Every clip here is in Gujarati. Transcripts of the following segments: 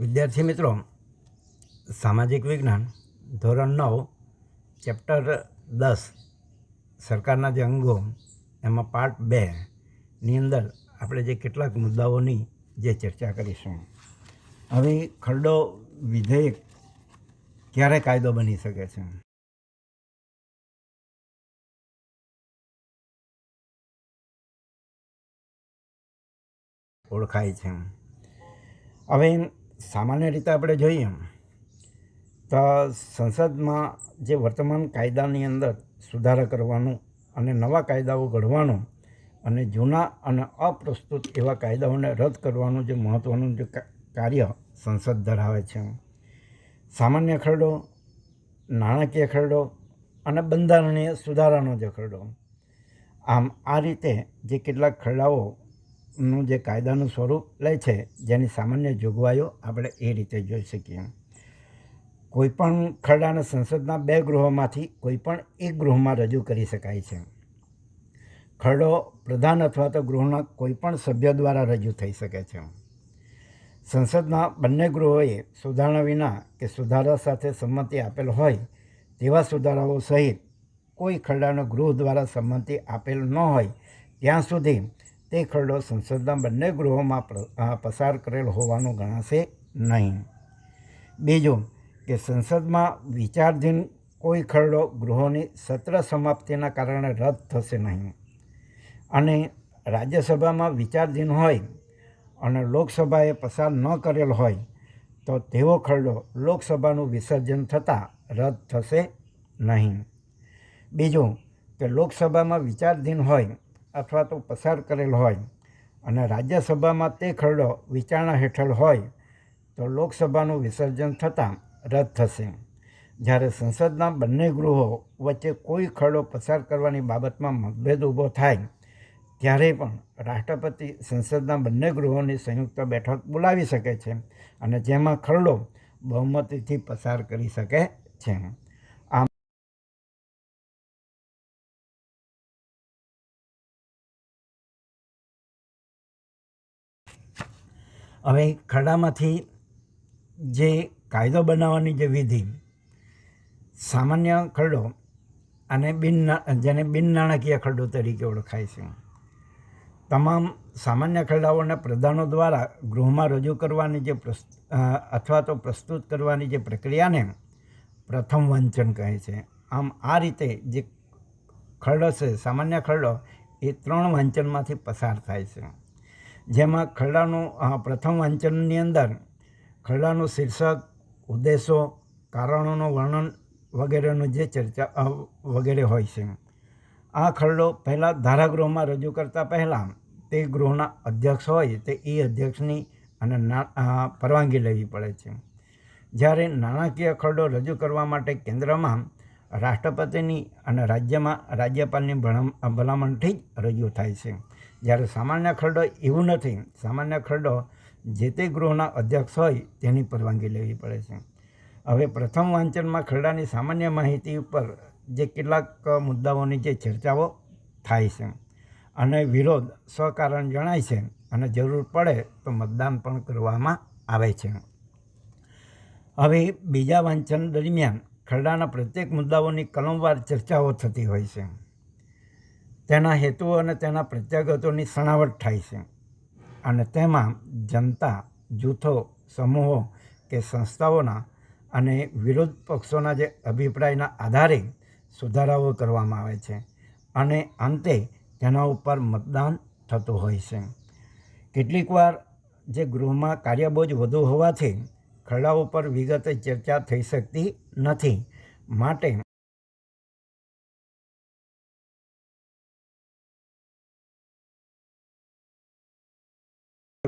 વિદ્યાર્થી મિત્રો, સામાજિક વિજ્ઞાન, ધોરણ નવ, ચેપ્ટર દસ, સરકારના જે અંગો, એમાં પાર્ટ બેની અંદર આપણે જે કેટલાક મુદ્દાઓની જે ચર્ચા કરીશું. હવે ખરડો વિધેયક ક્યારે કાયદો બની શકે છે? ઓળખાય છે. હવે સામાન્ય રીતે આપણે જોઈએ તો સંસદમાં જે વર્તમાન કાયદાની અંદર સુધારા કરવાનું અને નવા કાયદાઓ ઘડવાનો અને જૂના અને અપ્રસ્તુત એવા કાયદાઓને રદ કરવાનું જે મહત્ત્વનું જે કાર્ય સંસદ ધરાવે છે સામાન્ય ખરડો, નાણાકીય ખરડો અને બંધારણીય સુધારાનો જે ખરડો. આમ આ રીતે જે કેટલાક ખરડાઓનું જે કાયદાનું સ્વરૂપ લે છે, જેની સામાન્ય જોગવાઈઓ આપણે એ રીતે જોઈ શકીએ. કોઈપણ ખરડાને સંસદના બે ગૃહોમાંથી કોઈપણ એક ગૃહમાં રજૂ કરી શકાય છે. ખરડો પ્રધાન અથવા તો ગૃહના કોઈપણ સભ્ય દ્વારા રજૂ થઈ શકે છે. સંસદના બંને ગૃહોએ સુધારણા વિના કે સુધારા સાથે સંમતિ આપેલ હોય તેવા સુધારાઓ સહિત કોઈ ખરડાનો ગૃહ દ્વારા સંમતિ આપેલ ન હોય, ત્યાં સુધી તે ખરડો સંસદના બંને ગૃહોમાં પસાર કરેલ હોવાનું ગણાશે નહીં. બીજું કે સંસદમાં વિચારધીન કોઈ ખરડો ગૃહોની સત્ર સમાપ્તિના કારણે રદ થશે નહીં. અને રાજ્યસભામાં વિચારધીન હોય અને લોકસભાએ પસાર ન કરેલ હોય તો તેવો ખરડો લોકસભાનું વિસર્જન થતાં રદ થશે નહીં. બીજું કે લોકસભામાં વિચારધીન હોય અથવા તો પસાર કરેલ હોય અને રાજ્યસભામાં તે ખરડો વિચારણા હેઠળ હોય તો લોકસભાનું વિસર્જન થતાં રદ થશે. જ્યારે સંસદના બંને ગૃહો વચ્ચે કોઈ ખરડો પસાર કરવાની બાબતમાં મતભેદ ઊભો થાય, ત્યારે પણ રાષ્ટ્રપતિ સંસદના બંને ગૃહોની સંયુક્ત બેઠક બોલાવી શકે છે અને જેમાં ખરડો બહુમતીથી પસાર કરી શકે છે. હવે ખરડામાંથી જે કાયદો બનાવવાની જે વિધિ, સામાન્ય ખરડો અને બિન જેને બિન નાણાકીય ખરડો તરીકે ઓળખાય છે. તમામ સામાન્ય ખરડાઓને પ્રધાનો દ્વારા ગૃહમાં રજૂ કરવાની જે અથવા તો પ્રસ્તુત કરવાની જે પ્રક્રિયાને પ્રથમ વાંચન કહે છે. આમ આ રીતે જે ખરડો છે, સામાન્ય ખરડો, એ ત્રણ વાંચનમાંથી પસાર થાય છે. જેમાં ખરડાનું પ્રથમ વાંચનની અંદર ખરડાનું શીર્ષક, ઉદ્દેશો, કારણોનું વર્ણન વગેરેનું જે ચર્ચા વગેરે હોય છે. આ ખરડો પહેલાં ધારાગૃહમાં રજૂ કરતાં પહેલાં તે ગૃહના અધ્યક્ષ હોય તે એ અધ્યક્ષની અને પરવાનગી લેવી પડે છે. જ્યારે નાણાકીય ખરડો રજૂ કરવા માટે કેન્દ્રમાં રાષ્ટ્રપતિની અને રાજ્યમાં, રાજ્યપાલની ભલામ- ભલામણથી જ રજૂ થાય છે. જ્યારે સામાન્ય ખરડો એવું નથી, સામાન્ય ખરડો જે તે ગૃહના અધ્યક્ષ હોય તેની પરવાનગી લેવી પડે છે. હવે પ્રથમ વાંચનમાં ખરડાની સામાન્ય માહિતી ઉપર જે કેટલાક મુદ્દાઓની જે ચર્ચાઓ થાય છે અને વિરોધ સ્વકારણ જણાય છે અને જરૂર પડે તો મતદાન પણ કરવામાં આવે છે. હવે બીજા વાંચન દરમિયાન ખરડાના પ્રત્યેક મુદ્દાઓની કલમવાર ચર્ચાઓ થતી હોય છે. તેના હેતુઓ અને તેના પ્રત્યાઘાતોની સણાવટ થાય છે. અને તેમાં જનતા, જૂથો, સમૂહો કે સંસ્થાઓના અને વિરોધ પક્ષોના જે અભિપ્રાયના આધારે સુધારાઓ કરવામાં આવે છે અને અંતે તેના ઉપર મતદાન થતું હોય છે. કેટલીકવાર જે ગૃહમાં કાર્યબોજ વધુ હોવાથી ખરડાઓ પર વિગતે ચર્ચા થઈ શકતી નથી. માટે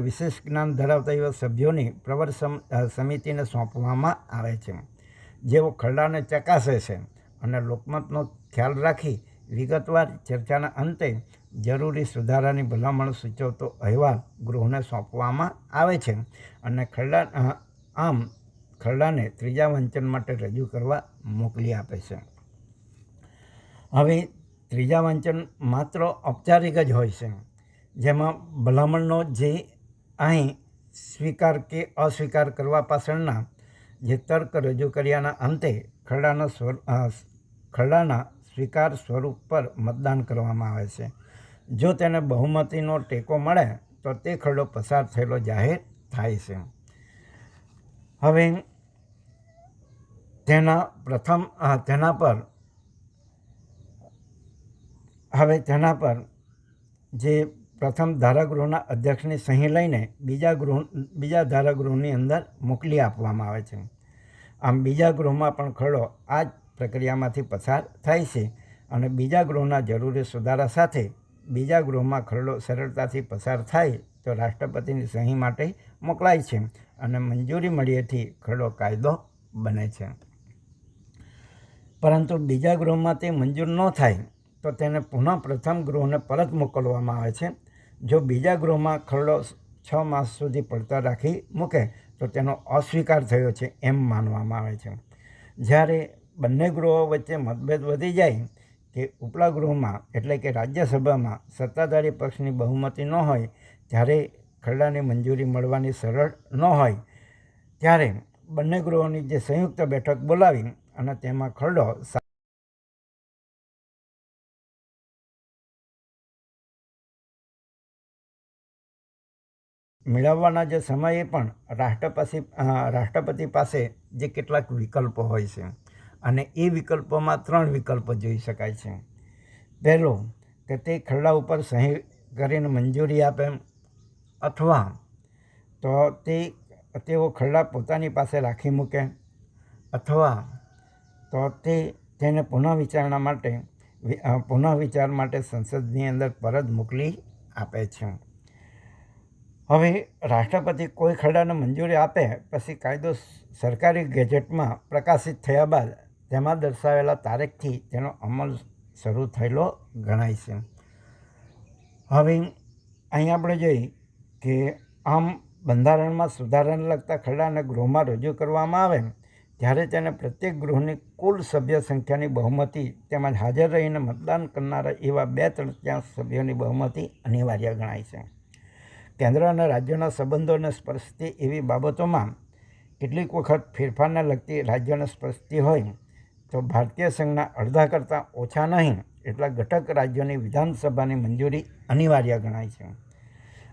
વિશેષ જ્ઞાન ધરાવતા એવા સભ્યોની પ્રવર સમ સમિતિને સોંપવામાં આવે છે. જેઓ ખરડાને ચકાસે છે અને લોકમતનો ખ્યાલ રાખી વિગતવાર ચર્ચાના અંતે જરૂરી સુધારાની ભલામણ સૂચવતો અહેવાલ ગૃહને સોંપવામાં આવે છે અને ખરડા આમ ખરડાને ત્રીજા વાંચન માટે રજૂ કરવા મોકલી આપે છે. હવે ત્રીજા વાંચન માત્ર ઔપચારિક જ હોય છે. જેમાં ભલામણનો જે અહીં સ્વીકાર કે અસ્વીકાર કરવા પાછળના જે તર્ક રજૂ કર્યાના અંતે ખરડાના સ્વર ખરડાના સ્વીકાર સ્વરૂપ પર મતદાન કરવામાં આવે છે. જો તેને બહુમતીનો ટેકો મળે, તો તે ખરડો પસાર થયેલો જાહેર થાય છે. હવે તેના પ્રથમ તેના પર, હવે તેના પર જે પ્રથમ ધારાગૃહના અધ્યક્ષની સહી લઈને બીજા ગૃહ, બીજા ધારાગૃહની અંદર મોકલી આપવામાં આવે છે. આમ બીજા ગૃહમાં પણ ખરડો આ જ પ્રક્રિયામાંથી પસાર થાય છે અને બીજા ગૃહના જરૂરી સુધારા સાથે બીજા ગૃહમાં ખરડો સરળતાથી પસાર થાય તો રાષ્ટ્રપતિની સહી માટે મોકલાય છે અને મંજૂરી મળ્યેથી ખરડો કાયદો બને છે. પરંતુ બીજા ગૃહમાં તે મંજૂર ન થાય તો તેને પુનઃ પ્રથમ ગૃહને પરત મોકલવામાં આવે છે. જો બીજા ગૃહમાં ખરડો છ માસ સુધી પડતા રાખી મૂકે, તો તેનો અસ્વીકાર થયો છે એમ માનવામાં આવે છે. જ્યારે બંને ગૃહો વચ્ચે મતભેદ વધી જાય કે ઉપલા ગૃહમાં એટલે કે રાજ્યસભામાં સત્તાધારી પક્ષની બહુમતી ન હોય ત્યારે ખરડાની મંજૂરી મળવાની સરળ ન હોય, ત્યારે બંને ગૃહોની જે સંયુક્ત બેઠક બોલાવી અને તેમાં ખરડો મેળવવાના જે સમયે પણ રાષ્ટ્રપતિ રાષ્ટ્રપતિ પાસે જે કેટલાક વિકલ્પો હોય છે અને એ વિકલ્પોમાં ત્રણ વિકલ્પો જોઈ શકાય છે. પહેલો, કે તે ખરડા ઉપર સહી કરીને મંજૂરી આપે અથવા તો તે, તેઓ ખરડા પોતાની પાસે રાખી મૂકે અથવા તો તે તેને પુનઃ વિચારણા માટે પુનઃવિચાર પુનઃ વિચાર માટે સંસદની અંદર પરત મોકલી આપે છે. હવે રાષ્ટ્રપતિ કોઈ ખરડાને મંજૂરી આપે પછી કાયદો સરકારી ગેજેટમાં પ્રકાશિત થયા બાદ તેમાં દર્શાવેલા તારીખથી તેનો અમલ શરૂ થયેલો ગણાય છે. હવે અહીં આપણે જોઈએ કે આમ બંધારણમાં સુધારાને લગતા ખરડાને ગૃહમાં રજૂ કરવામાં આવે ત્યારે તેને પ્રત્યેક ગૃહની કુલ સભ્ય સંખ્યાની બહુમતી તેમજ હાજર રહીને મતદાન કરનારા એવા બે તૃતીયાંશ સભ્યોની બહુમતી અનિવાર્ય ગણાય છે. કેન્દ્ર અને રાજ્યોના સંબંધોને સ્પર્શતી એવી બાબતોમાં કેટલીક વખત ફેરફારને લગતી રાજ્યોને સ્પર્શતી હોય તો ભારતીય સંઘના અડધા કરતાં ઓછા નહીં એટલા ઘટક રાજ્યોની વિધાનસભાની મંજૂરી અનિવાર્ય ગણાય છે.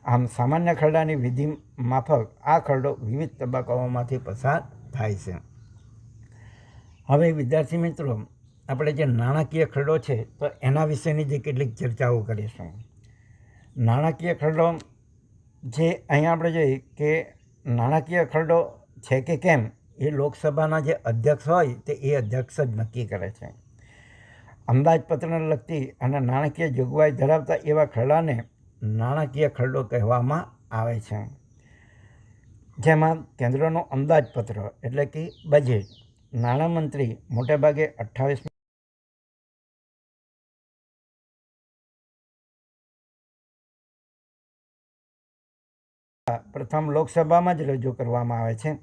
આમ સામાન્ય ખરડાની વિધિ માફક આ ખરડો વિવિધ તબક્કાઓમાંથી પસાર થાય છે. હવે વિદ્યાર્થી મિત્રો, આપણે જે નાણાકીય ખરડો છે તો એના વિશેની જે કેટલીક ચર્ચાઓ કરીશું. નાણાકીય ખરડો જે અહીંયા આપણે જોઈએ કે નાણાકીય ખરડો છે કે કેમ, એ લોકસભાના જે અધ્યક્ષ હોય તે એ અધ્યક્ષ જ નક્કી કરે છે. અંદાજપત્રને લગતી અને નાણાકીય જોગવાઈ ધરાવતા એવા ખરડાને નાણાકીય ખરડો કહેવામાં આવે છે. જેમાં કેન્દ્રનો અંદાજપત્ર એટલે કે બજેટ નાણામંત્રી મોટેભાગે અઠ્ઠાવીસ પ્રથમ લોકસભામાં જ રજૂ કરવામાં આવે છે.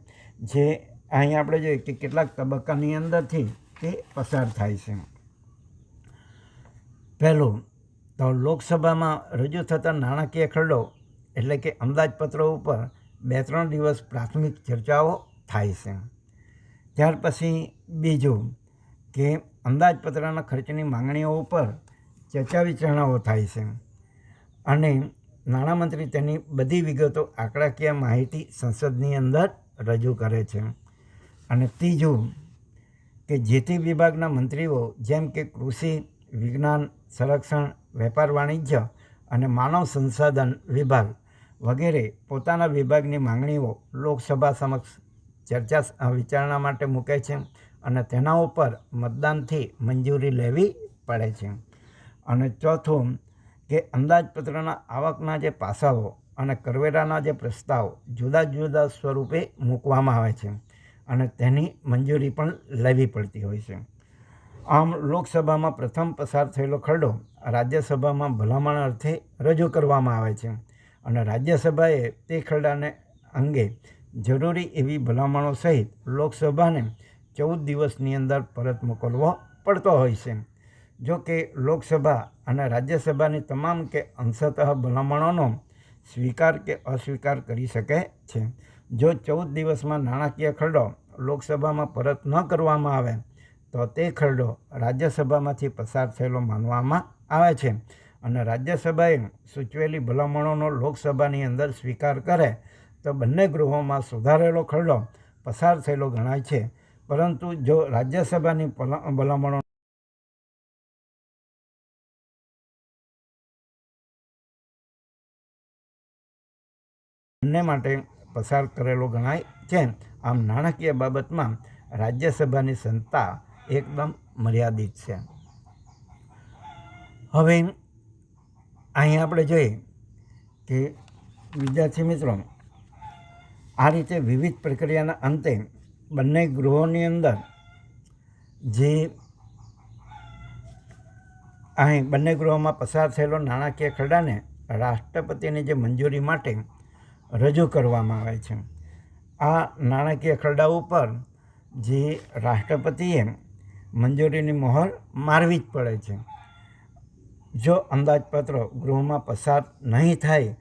જે અહીં આપણે જોઈએ કે કેટલાક તબક્કાની અંદરથી તે પસાર થાય છે. પહેલું, તો લોકસભામાં રજૂ થતા નાણાકીય ખરડો એટલે કે અંદાજપત્રો ઉપર બે ત્રણ દિવસ પ્રાથમિક ચર્ચાઓ થાય છે. ત્યાર પછી બીજું, કે અંદાજપત્રના ખર્ચની માંગણીઓ ઉપર ચર્ચા વિચારણાઓ થાય છે. અને નાણામંત્રી તેની બધી વિગતો આંકડાકીય માહિતી સંસદની અંદર રજૂ કરે છે. અને ત્રીજું કે જે તે વિભાગના મંત્રીઓ જેમ કે કૃષિ, વિજ્ઞાન, સંરક્ષણ, વેપાર, વાણિજ્ય અને માનવ સંસાધન વિભાગ વગેરે પોતાના વિભાગની માંગણીઓ લોકસભા સમક્ષ ચર્ચા વિચારણા માટે મૂકે છે અને તેના ઉપર મતદાનથી મંજૂરી લેવી પડે છે. અને ચોથું કે અંદાજપત્રના આવકના જે પાસાઓ અને કરવેરાના જે પ્રસ્તાવ જુદા જુદા સ્વરૂપે મૂકવામાં આવે છે અને તેની મંજૂરી પણ લેવી પડતી હોય છે. આમ લોકસભામાં પ્રથમ પસાર થયેલો ખરડો રાજ્યસભામાં ભલામણ અર્થે રજૂ કરવામાં આવે છે અને રાજ્યસભાએ તે ખરડાને અંગે જરૂરી એવી ભલામણો સહિત લોકસભાને ચૌદ દિવસની અંદર પરત મોકલવો પડતો હોય છે. જો કે લોકસભા અને રાજ્યસભાની તમામ કે અંશતઃ ભલામણોનો સ્વીકાર કે અસ્વીકાર કરી શકે છે. જો ચૌદ દિવસમાં નાણાકીય ખરડો લોકસભામાં પરત ન કરવામાં આવે, તો તે ખરડો રાજ્યસભામાંથી પસાર થયેલો માનવામાં આવે છે અને રાજ્યસભાએ સૂચવેલી ભલામણોનો લોકસભાની અંદર સ્વીકાર કરે, તો બંને ગૃહોમાં સુધારેલો ખરડો પસાર થયેલો ગણાય છે. પરંતુ જો રાજ્યસભાની ભલા- ભલામણો બંને માટે પસાર કરેલો ગણાય છે આમ નાણાકીય બાબતમાં રાજ્યસભાની સંતા એકદમ મર્યાદિત છે. હવે અહીં આપણે જોઈએ કે વિદ્યાર્થી મિત્રો, આ રીતે વિવિધ પ્રક્રિયાના અંતે બંને ગૃહોની અંદર જે અહીં બંને ગૃહોમાં પસાર થયેલો નાણાકીય ખરડાને રાષ્ટ્રપતિની જે મંજૂરી માટે રજૂ કરવામાં આવે છે. આ નાણાકીય ખરડા ઉપર જે રાષ્ટ્રપતિએ મંજૂરીની મોહર મારવી જ પડે છે. જો અંદાજપત્ર ગૃહમાં પસાર નહીં થાય,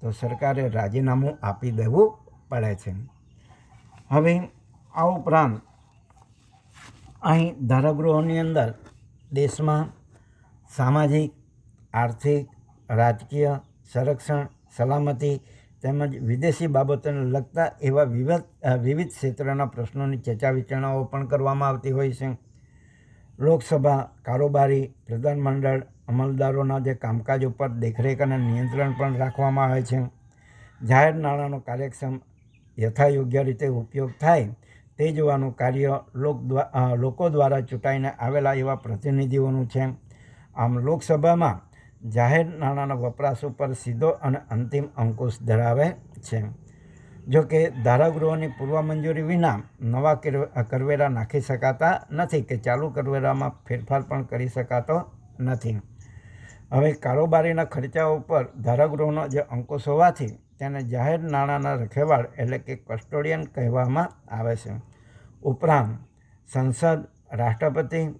તો સરકારે રાજીનામું આપી દેવું પડે છે. હવે આ ઉપરાંત અહીં ધારાગૃહોની અંદર દેશમાં સામાજિક, આર્થિક, રાજકીય, સંરક્ષણ, સલામતી તેમજ વિદેશી બાબતોને લગતા એવા વિવિધ વિવિધ ક્ષેત્રના પ્રશ્નોની ચર્ચા વિચારણાઓ પણ કરવામાં આવતી હોય છે. લોકસભા કારોબારી પ્રધાનમંડળ અમલદારોના જે કામકાજ ઉપર દેખરેખ અને નિયંત્રણ પણ રાખવામાં આવે છે. જાહેર નાણાંનો કાર્યક્ષમ યથાયોગ્ય રીતે ઉપયોગ થાય તે જોવાનું કાર્ય લોક દ્વા- લોકો દ્વારા ચૂંટાઈને આવેલા એવા પ્રતિનિધિઓનું છે. આમ લોકસભામાં જાહેર નાણાંના વપરાશ ઉપર સીધો અને અંતિમ અંકુશ ધરાવે છે. જો કે ધારાગૃહોની પૂર્વ મંજૂરી વિના નવા કરવેરા નાખી શકાતા નથી કે ચાલુ કરવેરામાં ફેરફાર પણ કરી શકાતો નથી. હવે કારોબારીના ખર્ચાઓ ઉપર ધારાગૃહનો જે અંકુશ હોવાથી તેને જાહેર નાણાંના રખેવાળ એટલે કે કસ્ટોડિયન કહેવામાં આવે છે. ઉપરાંત સંસદ, રાષ્ટ્રપતિ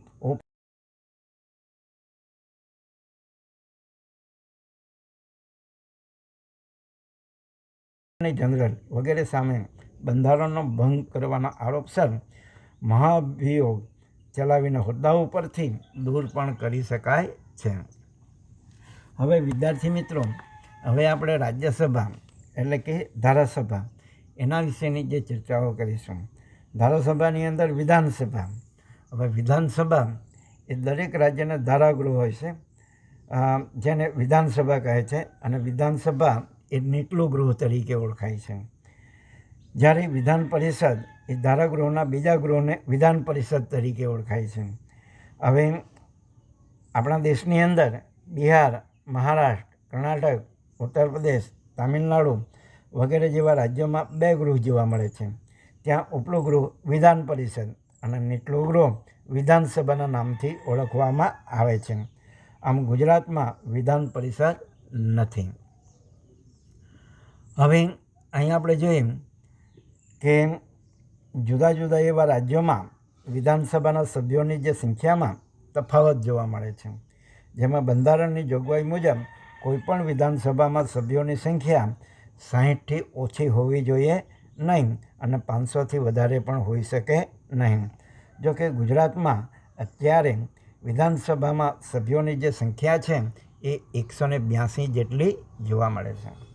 એટર્ની જનરલ વગેરે સામે બંધારણનો ભંગ કરવાના આરોપસર મહાભિયોગ ચલાવીને હોદ્દા ઉપરથી દૂર પણ કરી શકાય છે. હવે વિદ્યાર્થી મિત્રો, હવે આપણે રાજ્યસભા એટલે કે ધારાસભા એના વિશેની જે ચર્ચાઓ કરીશું. ધારાસભાની અંદર વિધાનસભા. હવે વિધાનસભા એ દરેક રાજ્યના ધારાગૃહ હોય છે. જેને વિધાનસભા કહે છે અને વિધાનસભા એ નીચલું ગૃહ તરીકે ઓળખાય છે. જ્યારે વિધાન પરિષદ એ ધારાગૃહના બીજા ગૃહને વિધાન પરિષદ તરીકે ઓળખાય છે. હવે આપણા દેશની અંદર બિહાર, મહારાષ્ટ્ર, કર્ણાટક, ઉત્તર પ્રદેશ, તામિલનાડુ વગેરે જેવા રાજ્યોમાં બે ગૃહ જોવા મળે છે. ત્યાં ઉપલું ગૃહ વિધાન પરિષદ અને નીચલું ગૃહ વિધાનસભાના નામથી ઓળખવામાં આવે છે. આમ ગુજરાતમાં વિધાન પરિષદ નથી. હવે અહીં આપણે જોઈએ કે જુદા જુદા એવા રાજ્યોમાં વિધાનસભાના સભ્યોની જે સંખ્યામાં તફાવત જોવા મળે છે. જેમાં બંધારણની જોગવાઈ મુજબ કોઈપણ વિધાનસભામાં સભ્યોની સંખ્યા સાહીઠથી ઓછી હોવી જોઈએ નહીં અને પાંચસોથી વધારે પણ હોઈ શકે નહીં. જો કે ગુજરાતમાં અત્યારે વિધાનસભામાં સભ્યોની જે સંખ્યા છે એ એકસો ને બ્યાસી જેટલી જોવા મળે છે.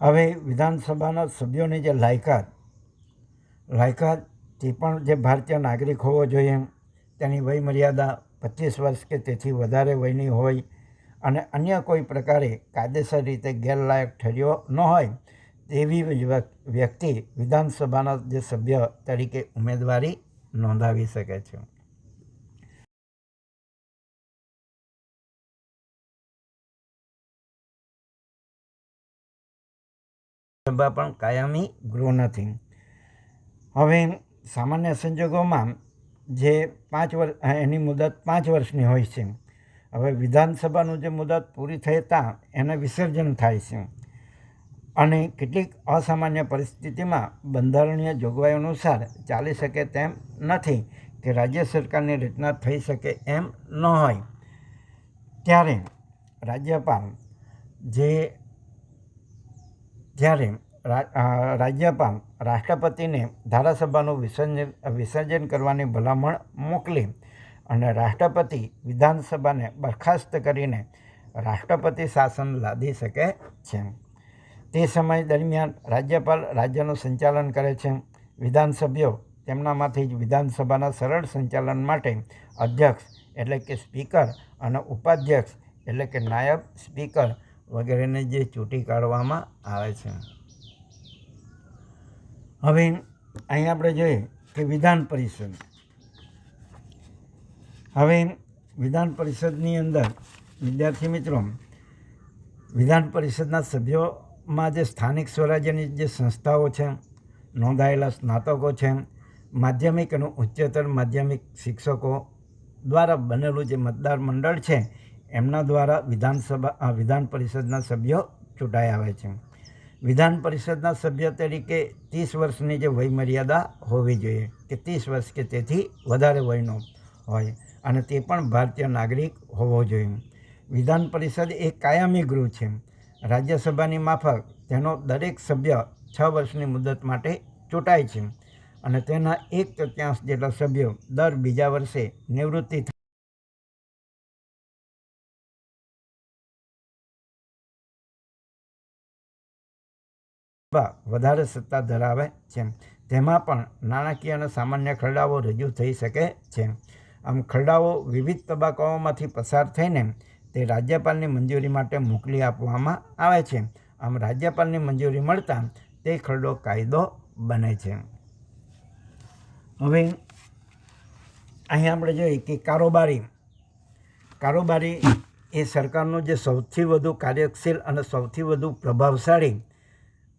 હવે વિધાનસભાના સભ્યોની જે લાયકાત લાયકાત તે પણ જે ભારતીય નાગરિક હોવો જોઈએ, તેની વયમર્યાદા પચીસ વર્ષ કે તેથી વધારે વયની હોય અને અન્ય કોઈ પ્રકારે કાયદેસર રીતે ગેરલાયક ઠર્યો ન હોય, તેવી વ્યક્તિ વિધાનસભાના જે સભ્ય તરીકે ઉમેદવારી નોંધાવી શકે છે. સભા પણ કાયમી ગૃહ નથી. હવે સામાન્ય સંજોગોમાં જે પાંચ વર્ષ એની મુદત પાંચ વર્ષની હોય છે. હવે વિધાનસભાનું જે મુદત પૂરી થતાં એને વિસર્જન થાય છે. અને કેટલીક અસામાન્ય પરિસ્થિતિમાં બંધારણીય જોગવાઈ અનુસાર ચાલી શકે તેમ નથી કે રાજ્ય સરકારની રચના થઈ શકે એમ ન હોય. ત્યારે રાજ્યપાલ જે જ્યારે રાજ્યપાલ રાષ્ટ્રપતિને ધારાસભાનું વિસર્જન વિસર્જન કરવાની ભલામણ મોકલી અને રાષ્ટ્રપતિ વિધાનસભાને બરખાસ્ત કરીને રાષ્ટ્રપતિ શાસન લાદી શકે છે. તે સમય દરમિયાન રાજ્યપાલ રાજ્યનું સંચાલન કરે છે. વિધાનસભ્યો તેમનામાંથી જ વિધાનસભાના સરળ સંચાલન માટે અધ્યક્ષ એટલે કે સ્પીકર અને ઉપાધ્યક્ષ એટલે કે નાયબ સ્પીકર વગેરેને જે ચૂંટી કાઢવામાં આવે છે. હવે અહીં આપણે જોઈએ કે વિધાન પરિષદ. હવે વિધાન પરિષદની અંદર વિદ્યાર્થી મિત્રો, વિધાન પરિષદના સભ્યોમાં જે સ્થાનિક સ્વરાજ્યની જે સંસ્થાઓ છે, નોંધાયેલા સ્નાતકો છે, માધ્યમિક અને ઉચ્ચતર માધ્યમિક શિક્ષકો દ્વારા બનેલું જે મતદાર મંડળ છે એમના દ્વારા વિધાનસભા વિધાન પરિષદના સભ્યો ચૂંટાઈ આવે છે. વિધાન પરિષદના સભ્ય તરીકે ત્રીસ વર્ષની જે વયમર્યાદા હોવી જોઈએ, કે ત્રીસ વર્ષ કે તેથી વધારે વયનો હોય, અને તે પણ ભારતીય નાગરિક હોવો જોઈએ. વિધાન પરિષદ એ કાયમી ગૃહ છે. રાજ્યસભાની માફક તેનો દરેક સભ્ય છ વર્ષની મુદત માટે ચૂંટાય છે, અને તેના એક તૃત્યાંશ જેટલા સભ્યો દર બીજા વર્ષે નિવૃત્તિ વધારે સત્તા ધરાવે છે. તેમાં પણ નાણાકીય અને સામાન્ય ખરડાઓ રજૂ થઈ શકે છે. આમ ખરડાઓ વિવિધ તબક્કાઓમાંથી પસાર થઈને તે રાજ્યપાલની મંજૂરી માટે મોકલી આપવામાં આવે છે. આમ રાજ્યપાલની મંજૂરી મળતા તે ખરડો કાયદો બને છે. હવે અહીં આપણે જોઈએ કે કારોબારી. કારોબારી એ સરકારનું જે સૌથી વધુ કાર્યશીલ અને સૌથી વધુ પ્રભાવશાળી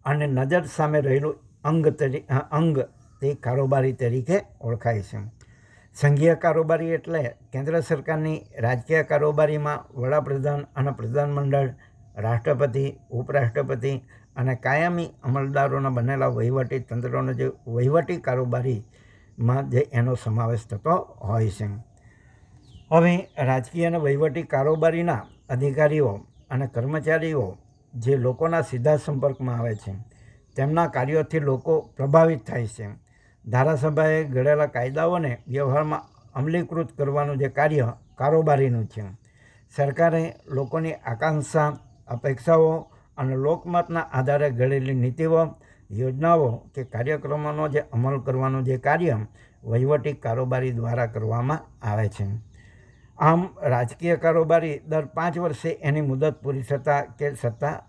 અને નજર સામે રહેલું અંગ તરી અંગ તે કારોબારી તરીકે ઓળખાય છે. સંઘીય કારોબારી એટલે કેન્દ્ર સરકારની રાજકીય કારોબારીમાં વડાપ્રધાન અને પ્રધાનમંડળ, રાષ્ટ્રપતિ, ઉપરાષ્ટ્રપતિ અને કાયમી અમલદારોના બનેલા વહીવટી તંત્રોનો જે વહીવટી કારોબારીમાં જે એનો સમાવેશ થતો હોય છે. હવે રાજકીય અને વહીવટી કારોબારીના અધિકારીઓ અને કર્મચારીઓ જે લોકોના સીધા સંપર્કમાં આવે છે, તેમના કાર્યોથી લોકો પ્રભાવિત થાય છે. ધારાસભાએ ઘડેલા કાયદાઓને વ્યવહારમાં અમલીકૃત કરવાનું જે કાર્ય કારોબારીનું છે. સરકારે લોકોની આકાંક્ષા, અપેક્ષાઓ અને લોકમતના આધારે ઘડેલી નીતિઓ, યોજનાઓ કે કાર્યક્રમોનો જે અમલ કરવાનું જે કાર્ય વહીવટી કારોબારી દ્વારા કરવામાં આવે છે. આમ રાજકીય કારોબારી દર પાંચ વર્ષે એની મુદત પૂરી થતાં કે સત્તા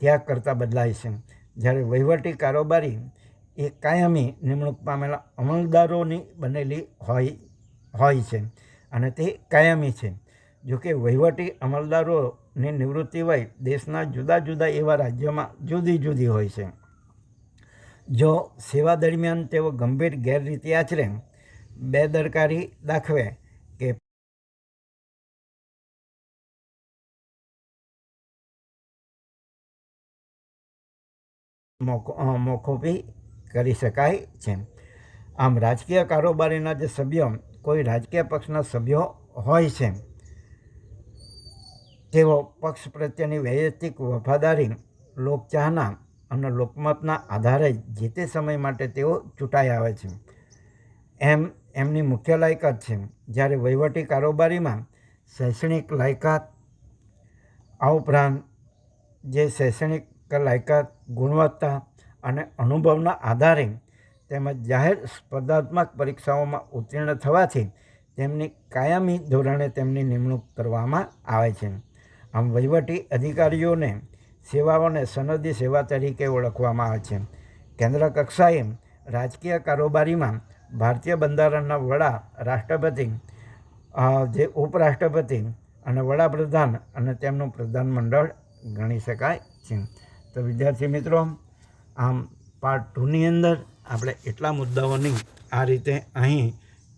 ત્યાગ કરતાં બદલાય છે. જ્યારે વહીવટી કારોબારી એ કાયમી નિમણૂક પામેલા અમલદારોની બનેલી હોય હોય છે અને તે કાયમી છે. જોકે વહીવટી અમલદારોની નિવૃત્તિ વય દેશના જુદા જુદા એવા રાજ્યોમાં જુદી જુદી હોય છે. જો સેવા દરમિયાન તેઓ ગંભીર ગેરરીતિ આચરે, બેદરકારી દાખવે મોકૂફી કરી શકાય છે. આમ રાજકીય કારોબારીના જે સભ્યો, કોઈ રાજકીય પક્ષના સભ્યો હોય છે, તેઓ પક્ષ પ્રત્યેની વૈયક્તિક વફાદારી, લોકચાહના અને લોકમતના આધારે જે તે સમય માટે તેઓ ચૂંટાઈ આવે છે. એમ એમની મુખ્ય લાયકાત છે. જ્યારે વહીવટી કારોબારીમાં શૈક્ષણિક લાયકાત, આ ઉપરાંત જે શૈક્ષણિક લાયકાત ગુણવત્તા અને અનુભવના આધારે તેમજ જાહેર સ્પર્ધાત્મક પરીક્ષાઓમાં ઉત્તીર્ણ થવાથી તેમની કાયમી ધોરણે તેમની નિમણૂક કરવામાં આવે છે. આમ વહીવટી અધિકારીઓને સેવાઓને સનદી સેવા તરીકે ઓળખવામાં આવે છે. કેન્દ્ર કક્ષાએ રાજકીય કારોબારીમાં ભારતીય બંધારણના વડા રાષ્ટ્રપતિ જે ઉપરાષ્ટ્રપતિ અને વડાપ્રધાન અને તેમનું પ્રધાનમંડળ ગણી શકાય છે. તો વિદ્યાર્થી મિત્રો, આમ પાર્ટ ટુની અંદર આપણે એટલા મુદ્દાઓની આ રીતે અહીં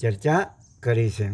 ચર્ચા કરી છે.